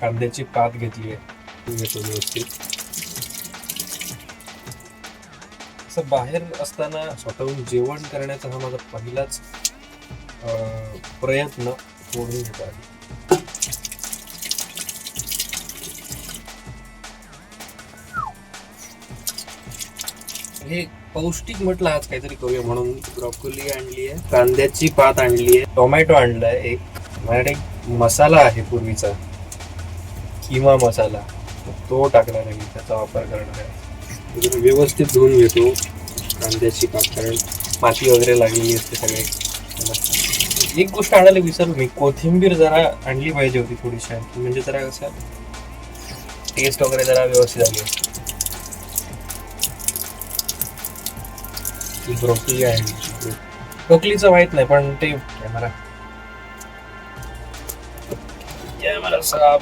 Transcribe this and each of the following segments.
कांद्याची पात घेतली आहे. घेतो व्यवस्थित. असं बाहेर असताना स्वतःहून जेवण करण्याचा हा माझा पहिलाच प्रयत्न सोडून घेतो आहे हे पौष्टिक म्हटलं आज काहीतरी करूया म्हणून. ब्रॉकोली आणली आहे कांद्याची पात आणली आहे टोमॅटो आणलाय एक. माझ्याकडे एक मसाला आहे पूर्वीचा. किमा मसाला तो टाकणार आहे मी त्याचा वापर करणार आहे तर व्यवस्थित धुवून घेतो कांद्याची पात कारण माती वगैरे लागलेली असते सगळे. एक गोष्ट आणायला विसरलो मी कोथिंबीर जरा आणली पाहिजे होती थोडीशी आणखी. म्हणजे जरा कसं टेस्ट वगैरे जरा व्यवस्थित आली असती. ब्रोकली आहे ब्रोकलीचं माहीत नाही पण ते कॅमेरा कॅमेरा साहेब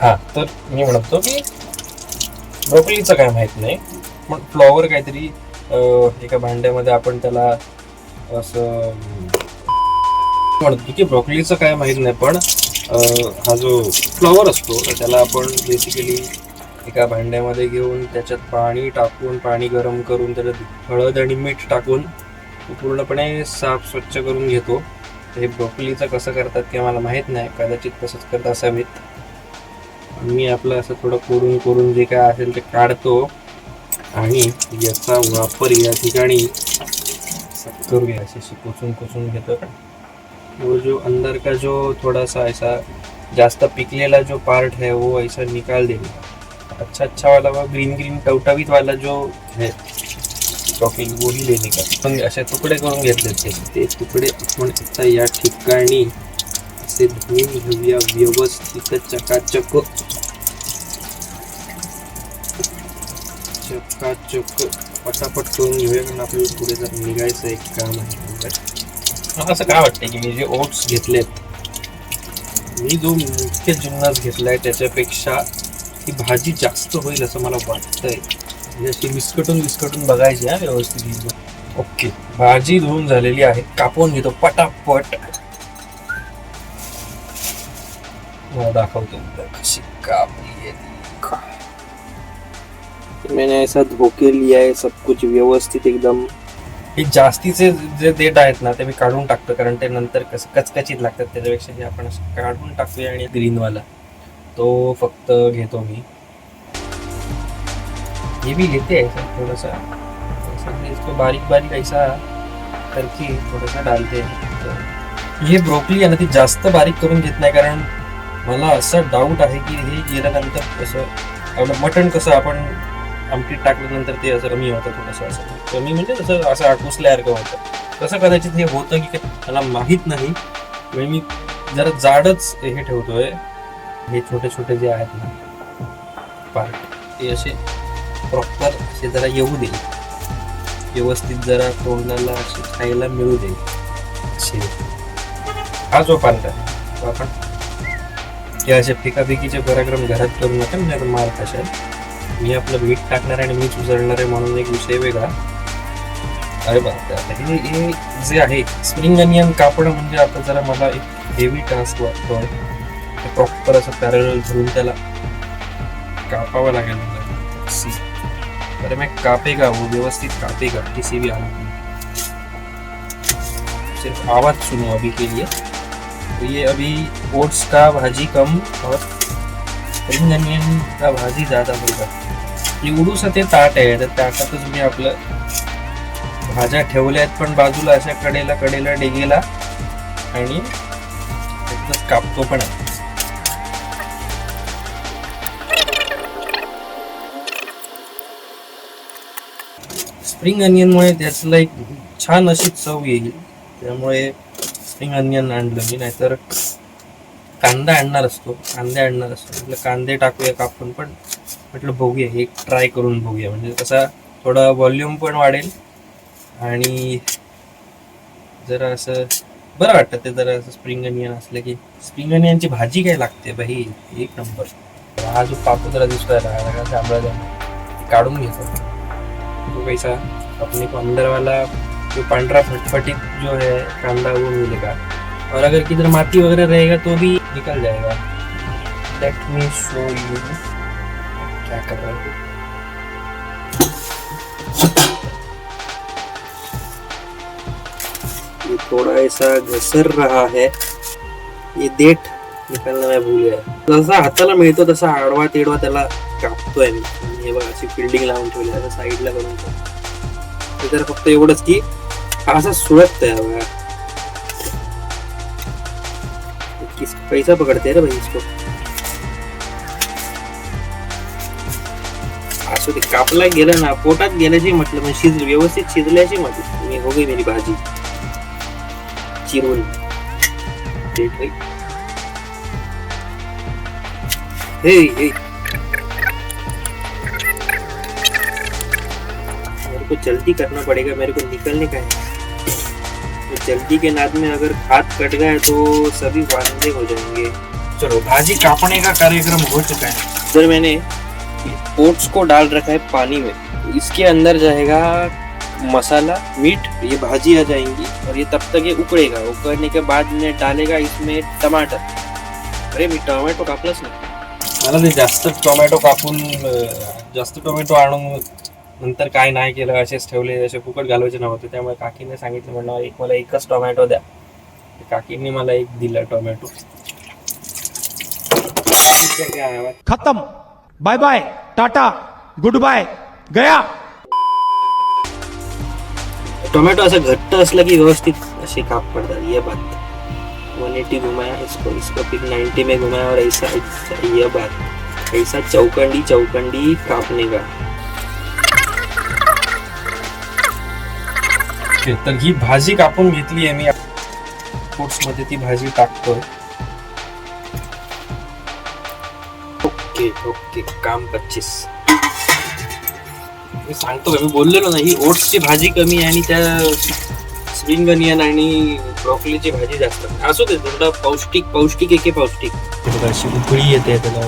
हा. तर मी म्हणतो की ब्रोकलीचं काय माहीत नाही पण फ्लॉवर काहीतरी एका भांड्यामध्ये आपण त्याला असं म्हणतो की ब्रोकलीचं काय माहीत नाही पण हा जो फ्लॉवर असतो तर त्याला आपण बेसिकली एका भांड्यामध्ये घेऊन त्याच्यात पाणी टाकून पाणी गरम करून त्याच्यात हळद आणि मीठ टाकून पूर्णपणे साफ स्वच्छ करून घेतो. हे ब्रोकलीचं कसं करतात ते मला माहीत नाही कदाचित तसंच करत असावेत. मी आपलं असं थोडं कोरून कोरून जे काय असेल ते काढतो आणि याचा वापर या ठिकाणी करूया असे असे कोचून कोचून घेतो. वो जो अंदर का जो थोड़ा सा ऐसा जास्त पिकलेला जो पार्ट है वो ऐसा निकाल देना अच्छा अच्छा वाला व ग्रीन ग्रीन टवटवीत वाला जो है ब्रोकली वोही लेने का. पण असे तुकडे करून घेतले ते तुकडे आपण आता या ठिकाणी असे धुवून घेऊया व्यवस्थित चकाचक. चकाचक. पटापट करून घेऊया कारण आपल्याला पुढे जर निघायचं एक काम आहे म्हणजे. असं काय वाटतं की मी जे ओट्स घेतलेत मी जो मुख्य जिन्नस घेतलाय त्याच्यापेक्षा ही भाजी जास्त होईल असं मला वाटतंय. म्हणजे अशी विस्कटून विस्कटून बघायची हा व्यवस्थित. ओके. भाजी धुवून झालेली आहे. कापून घेतो पटापट. दाखवतो. मैंने ऐसा धोके लिया है सब कुछ व्यवस्थित एकदम। हे जास्तीचे जे देठ आहेत ना ते मी काढून टाकतो कारण ते नंतर कस कचकचीत लागतात त्याच्यापेक्षा हे आपण असं काढून टाकूया आणि ग्रीनवाला तो फक्त घेतो मी. ये भी लेते हैं ऐसा थोड़ा सा ऐसा नहीं, इसको बारीक बारीक ऐसा करके थोड़ा सा डालते. हैं हे ब्रोकली आहे ना ती जास्त बारीक करून घेत नाही कारण मला असा डाऊट आहे की हे गेल्यानंतर कसं आपलं मटण कसं आपण आमटीत टाकल्यानंतर ते असं कमी होतं थोडंसं असं. कमी म्हणजे असं असं आटुसल्यासारखं होतं. तसं कदाचित हे होतं की काय मला माहीत नाही. म्हणजे मी जरा जाडच हे ठेवतोय. हे छोटे छोटे जे आहेत ना पार्ट ते असे प्रॉपर असे जरा येऊ दे. व्यवस्थित जरा तोंडाला असे खायला मिळू दे. असे. हा जो पार्ट आहे तो आपण हे असे फिकाफिकीचे पराक्रम घरात करू नका म्हणजे मार कशाल मी आपलं मीठ टाकणार आहे आणि मीच उजळणार आहे म्हणून एक विषय वेगळा. अरे बापरे हे हे जे आहे स्प्रिंग अनियन कापड म्हणजे आता जरा मला एक हेवी टास्क वाटतो आहे प्रॉपर असं पॅरल धरून त्याला कापावं लागेल मला. सी अरे मैं कापेगा वो हो? व्यवस्थित कापेगा किसी भी हालत में सिर्फ आवाज सुनो अभी के लिए. तो ये अभी ओट्स का भाजी कम और स्प्रिंग अनियन का भाजी ज़्यादा होगा। एवढूसं ते ताट आहे तर ताटातच मी आपलं भाज्या ठेवल्या आहेत पण बाजूला अशा कडेला कडेला डेगेला आणि त्यातच कापतो पण आहे. स्प्रिंग अनियनमुळे त्याचला एक छान अशी चव येईल त्यामुळे स्प्रिंग अनियन आणलं मी नाहीतर कांदा आणणार असतो कांदे आणणार असतो. म्हटलं कांदे टाकूया कापून पण म्हटलं बघूया हे ट्राय करून बघूया. म्हणजे कसा थोडा व्हॉल्यूम पण वाढेल आणि जरा असं बरं वाटतं ते जरा असं स्प्रिंग अनियन असलं की. स्प्रिंग अनियनची भाजी काय लागते बाई? एक नंबर हा जो पापुद्रा दिसतोय राहायला का काढून घेतो. तो कैसा आपण एक अंदरवाला जो पांढरा फटफटी जो है कांदा वो मिलेगा। और अगर किधर माटी वगैरह रहेगा तो भी निकल जाएगा। लेट मी शो यू क्या कर रहा है। ये थोड़ा ऐसा घसर रहा है। ये देठ निकालना मैं भूल गया। जसा हाताला मिळतो तसा आडवा तेडवा त्याला कापतोय मी हे बघा अशी फिल्डिंग लावून ठेवली आता साईडला करून तर फक्त एवढंच की हा असा सुळकतोय हा किस पैसा पकडते रे भाई इसको। असं ते कापला ना पोटात म्हटलं व्यवस्थित मी हो गई मेरी भाजी। चिरून हे हे। मेरे को जल्दी करना पड़ेगा, मेरे को निकलने का है। तो जल्दी के नाद में अगर हाथ कट गए तो सभी वांदे हो जाएँगे। चलो भाजी काटने का कार्यक्रम हो चुका है। इधर मैंने ओट्स को डाल रखा है पानी में। इसके अंदर जाएगा मसाला मीट ये भाजी आ जाएँगी और ये तब तक ये उकड़ेगा। उकड़ने के बाद में डालेगा इसमें टमाटर। अरे मी टोमॅटो कापलाच नाही मला ते जास्त टोमॅटो कापून जास्त टोमॅटो आणून नंतर काय नाही केलं असेच ठेवले असे फुकट घालवायचे नव्हते. त्यामुळे काकीने सांगितलं म्हणलं एक मला एकच टोमॅटो द्या. काकीने मला एक दिला टोमॅटो. खत्म. Bye bye tata. Good bye गया. टोमॅटो असं घट्ट असलं की व्यवस्थित असे काप पडतात. ये बात. 180 घुमाया इसको इसको फिर 90 में घुमाया और ऐसा ऐसा ये बात. ऐसा चौकंडी चौकंडी कापने का ओके तर ही भाजी कापून घेतली आहे मी. ओट्समध्ये ती भाजी टाकतोय. Okay okay. काम पच्चीस. मी सांगतो का? मी बोललेलो ना ही ओट्सची भाजी कमी आहे आणि त्या स्प्रिंग अनियन आणि ब्रॉकलीची भाजी जास्त असू दे थोडं पौष्टिक पौष्टिक एके पौष्टिक. अशी उकळी येते त्याला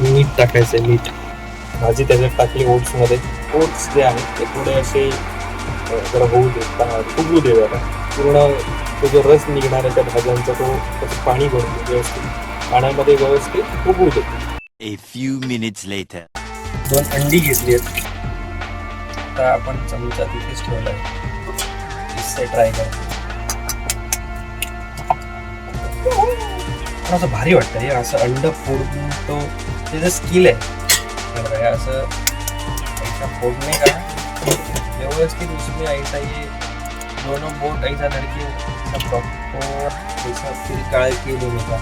मीठ टाकायचं मीठ. भाजी त्याच्यात टाकली ओट्समध्ये. ओट्स जे आहेत ते थोडे असे जरा होऊ दे फुगू दे जरा पूर्ण तो जो रस निघणार आहे त्या भाज्यांचा तो त्याचं पाणी भरून व्यवस्थित. पाण्यामध्ये व्यवस्थित फुगू दे. A few minutes later. दोन अंडी घेतली आहेत. आता आपण चमचा तिथेच ठेवलाय इससे ट्राय कर पण असं भारी वाटतं हे असं अंड फोडून तो त्याचं स्किल आहे. असं फोडणे का व्यवस्थित उसमें ऐसा ये दोनों बोट ऐसा धरके सब प्रॉपर ऐसा फिर काळ के लेने का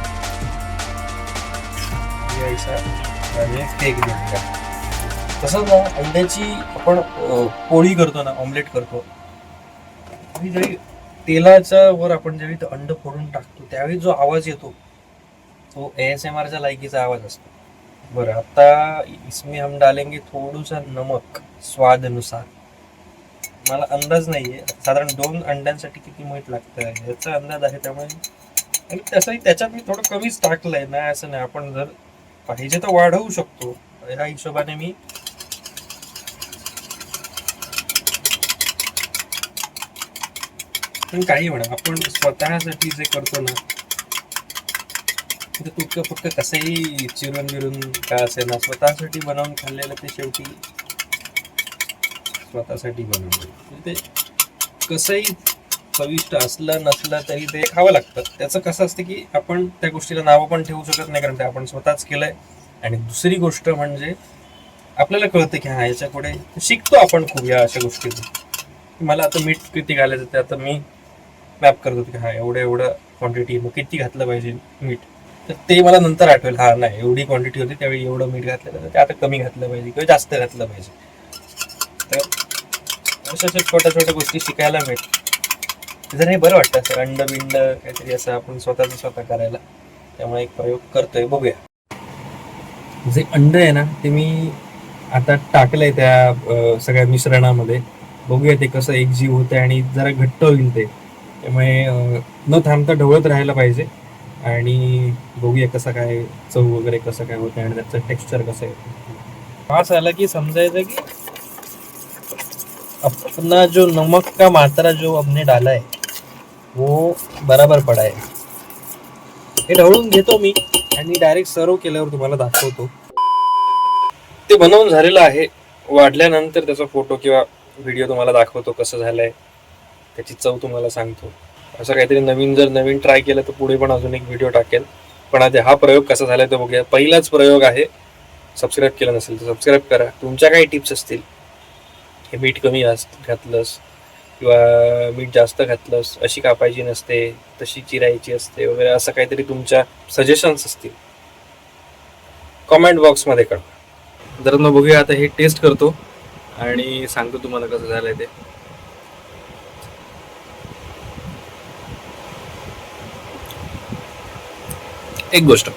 ये ऐसा आणि फेक का तसंच ना अंड्याची आपण पोळी करतो ना ऑमलेट करतो. आणि जरी तेलाच्या वर आपण ज्यावेळी ते अंड फोडून टाकतो त्यावेळी जो आवाज येतो तो ए एस एम आरच्या लायकीचा आवाज असतो. बरं आता इसमें हम डालेंगे थोडूसा नमक स्वाद अनुसार मला अंदाज नाहीये. साधारण दोन अंड्यांसाठी किती मीठ लागतं याचा अंदाज आहे त्यामुळे. आणि तसंही त्याच्यात मी थोडं कमीच टाकलंय नाही असं नाही. आपण जर पाहिजे तर वाढवू शकतो. या हिशोबाने मी पण काही म्हणा आपण स्वतःसाठी जे करतो ना ते तुटकं फुटकं कसंही चिरून बिरून काय असेल ना स्वतःसाठी बनवून खाल्लेलं ते शेवटी स्वतःसाठी बनवलं. म्हणजे ते कसंही चविष्ट असलं नसलं तरी ते खावं लागतं. त्याचं कसं असतं की आपण त्या गोष्टीला नावं पण ठेवू शकत नाही कारण ते आपण स्वतःच केलं आहे आणि दुसरी गोष्ट म्हणजे आपल्याला कळतं की हा याच्यापुढे शिकतो आपण खूप या अशा गोष्टीतून. मला आता मीठ किती घालायचं ते आता मी मॅप करत होतो की हा एवढं एवढं क्वांटिटी मग किती घातलं पाहिजे मीठ? तर ते मला नंतर आठवेल हा नाही एवढी क्वांटिटी होती त्यावेळी एवढं मीठ घातलं तर ते आता कमी घातलं पाहिजे किंवा जास्त घातलं पाहिजे. तर अशा अशा छोट्या छोट्या गोष्टी शिकायला मिळतात जर हे बरं वाटतं असं अंड बिंड काहीतरी असं आपण स्वतःच स्वतः करायला. त्यामुळे एक प्रयोग करतोय. बघूया. जे अंड आहे ना ते मी आता टाकलंय त्या सगळ्या मिश्रणामध्ये. बघूया ते कसं एकजीव होतंय आणि जरा घट्ट होईल ते. त्यामुळे न थांबता ढवळत राहायला पाहिजे. आणि बघूया कसं काय चव वगैरे कसं काय होतं आणि त्याचं टेक्स्चर कसं आहे. वास आला की समजायचं की अपना जो नमक का मात्रा जो हमने डाला है वो बराबर पडा आहे हे ढवळून घेतो मी आणि डायरेक्ट सर्व केल्यावर तुम्हाला दाखवतो. ते बनवून झालेलं आहे. वाढल्यानंतर त्याचा फोटो किंवा व्हिडिओ तुम्हाला दाखवतो कसं झालंय. त्याची चव तुम्हाला सांगतो. असं काहीतरी नवीन जर नवीन ट्राय केलं तर पुढे पण अजून एक व्हिडिओ टाकेल. पण आधी हा प्रयोग कसा झालाय तो बघूया. पहिलाच प्रयोग आहे. सबस्क्राईब केलं नसेल तर सबस्क्राईब करा. तुमच्या काही टिप्स असतील हे मीठ कमी घातलंस किंवा मीठ जास्त घातलंस अशी कापायची नसते तशी चिरायची असते वगैरे असं काहीतरी तुमच्या सजेशन्स असतील. कॉमेंट बॉक्समध्ये कळवा. जर मग बघूया आता हे टेस्ट करतो आणि सांगतो तुम्हाला कसं झालंय ते. एक गोष्ट.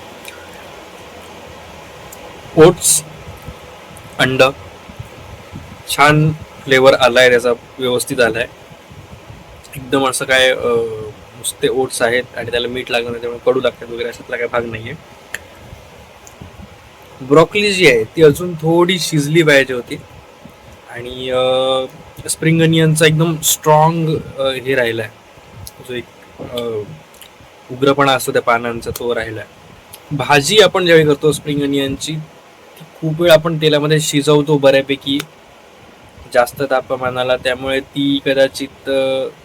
ओट्स अंड छान फ्लेवर आला आहे त्याचा व्यवस्थित आलाय. एकदम असं काय नुसते ओट्स आहेत आणि त्याला मीठ लागणार त्यामुळे कडू लागतात वगैरे अशातला काय भाग नाही आहे ब्रॉकली जी आहे ती अजून थोडी शिजली पाहिजे होती. आणि स्प्रिंग अनियनचा एकदम स्ट्रॉंग हे राहिला आहे जो एक उग्रपणा असतो त्या पानांचा तो राहिला आहे भाजी आपण ज्यावेळी करतो स्प्रिंग अनियनची खूप वेळ आपण तेलामध्ये शिजवतो बऱ्यापैकी. जास्त तापमानाला त्यामुळे ती कदाचित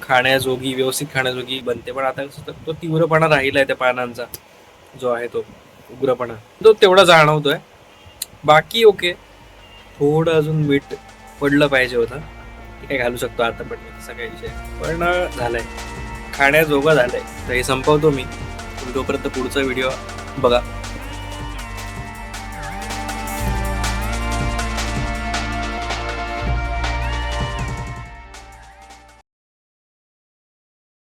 खाण्याजोगी व्यवस्थित खाण्याजोगी बनते. पण आता कसं तो तीव्रपणा राहिला आहे त्या पानांचा जो आहे तो उग्रपणा. तो तेवढा जाणवतोय. बाकी ओके. थोडं अजून मीठ पडलं पाहिजे होतं. ते काय घालू शकतो आता पण सगळ्या विषय पण झालंय. खाण्याजोगं झालंय. तर हे संपवतो मी. तोपर्यंत पुढचा व्हिडिओ बघा.